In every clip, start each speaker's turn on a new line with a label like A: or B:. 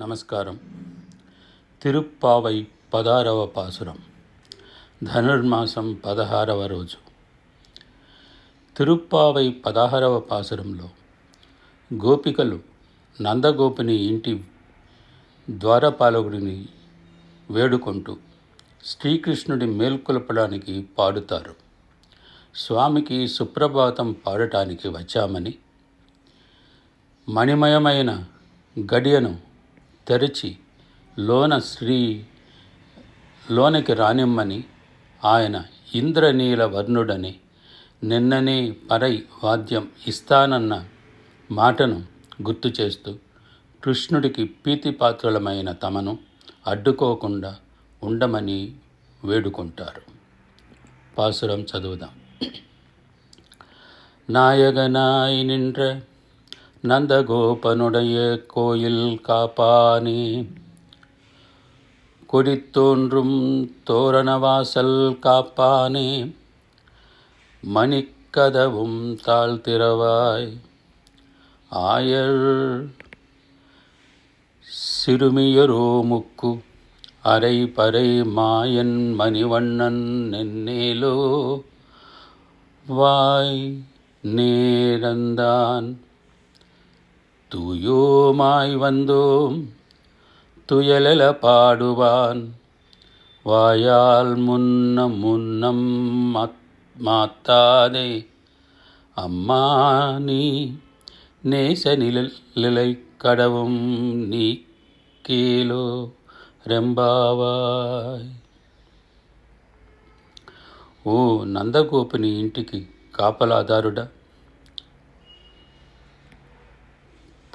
A: నమస్కారం. తిరుప్పావై పదారవ పాసురం ధనుర్మాసం పదహారవ రోజు. తిరుప్పావై పదహారవ పాసురంలో గోపికలు నందగోపిని ఇంటి ద్వారపాలకుడిని వేడుకుంటూ శ్రీకృష్ణుడి మేల్కొల్పడానికి పాడుతారు. స్వామికి సుప్రభాతం పాడటానికి వచ్చామని మణిమయమైన గడియను తెరిచి లోన శ్రీ లోనికి రానిమ్మని ఆయన ఇంద్రనీల వర్ణుడని నిన్ననే పరై వాద్యం ఇస్తానన్న మాటను గుర్తు చేస్తూ కృష్ణుడికి ప్రీతిపాత్రులమైన తమను అడ్డుకోకుండా ఉండమని వేడుకుంటారు. పాసురం చదువుదాం. నాయగ నాయనిండ్ర நந்தகோபனுடைய கோயில் காப்பானே. கொடித்தோன்றும் தோரணவாசல் காப்பானே. மணிக்கதவும் தாழ்த்திரவாய் ஆயர் சிறுமியரோ முக்கு அரை பறை மாயன் மணிவண்ணன் நென்னேலோ. வாய் நேரந்தான் தூயோமாய் வந்தோம் துயலெல பாடுவான் வாயால் முன்னம் முன்னம் மத்- மாத்தாதே அம்மா நீ நேச நிலை கடவும் நீ கீழோ రెంబావాయ్ ఓ నందగోపుని ఇంటికి కాపలాదారుడా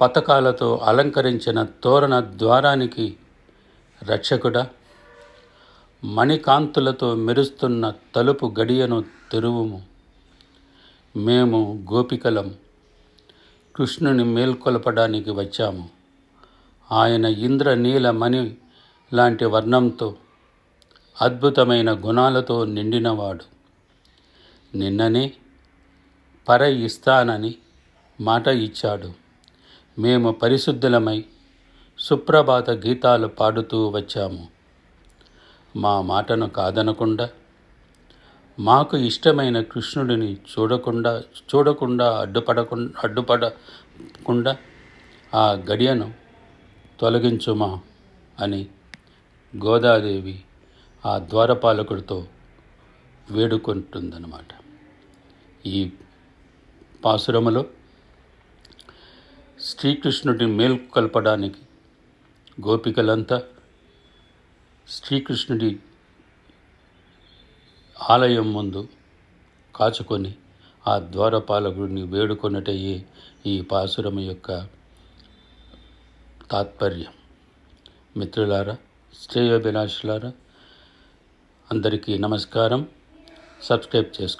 A: పతకాలతో అలంకరించిన తోరణ ద్వారానికి రక్షకుడా? మణికాంతులతో మెరుస్తున్న తలుపు గడియను తెరువుము. మేము గోపికలం. కృష్ణుని మేల్కొలపడానికి వచ్చాము. ఆయన ఇంద్రనీల మణి లాంటి వర్ణంతో అద్భుతమైన గుణాలతో నిండినవాడు. నిన్ననే పర ఇస్తానని మాట ఇచ్చాడు. మేము పరిశుద్ధులమై సుప్రభాత గీతాలు పాడుతూ వచ్చాము. మా మాటను కాదనకుండా మాకు ఇష్టమైన కృష్ణుడిని చూడకుండా చూడకుండా అడ్డుపడకుండా అడ్డుపడకుండా ఆ గడియను తొలగించుమా అని గోదాదేవి ఆ ద్వారపాలకుడితో వేడుకుంటుందన్నమాట. ఈ పాసురములో శ్రీకృష్ణుడిని మేల్కొల్పడానికి గోపికలంతా శ్రీకృష్ణుడి ఆలయం ముందు కాచుకొని ఆ ద్వారపాలకుడిని వేడుకొనటయే ఈ పాసురము యొక్క తాత్పర్యం. మిత్రులారా శ్రేయోభిలాషులారా అందరికీ నమస్కారం. సబ్స్క్రైబ్ చేసుకోండి.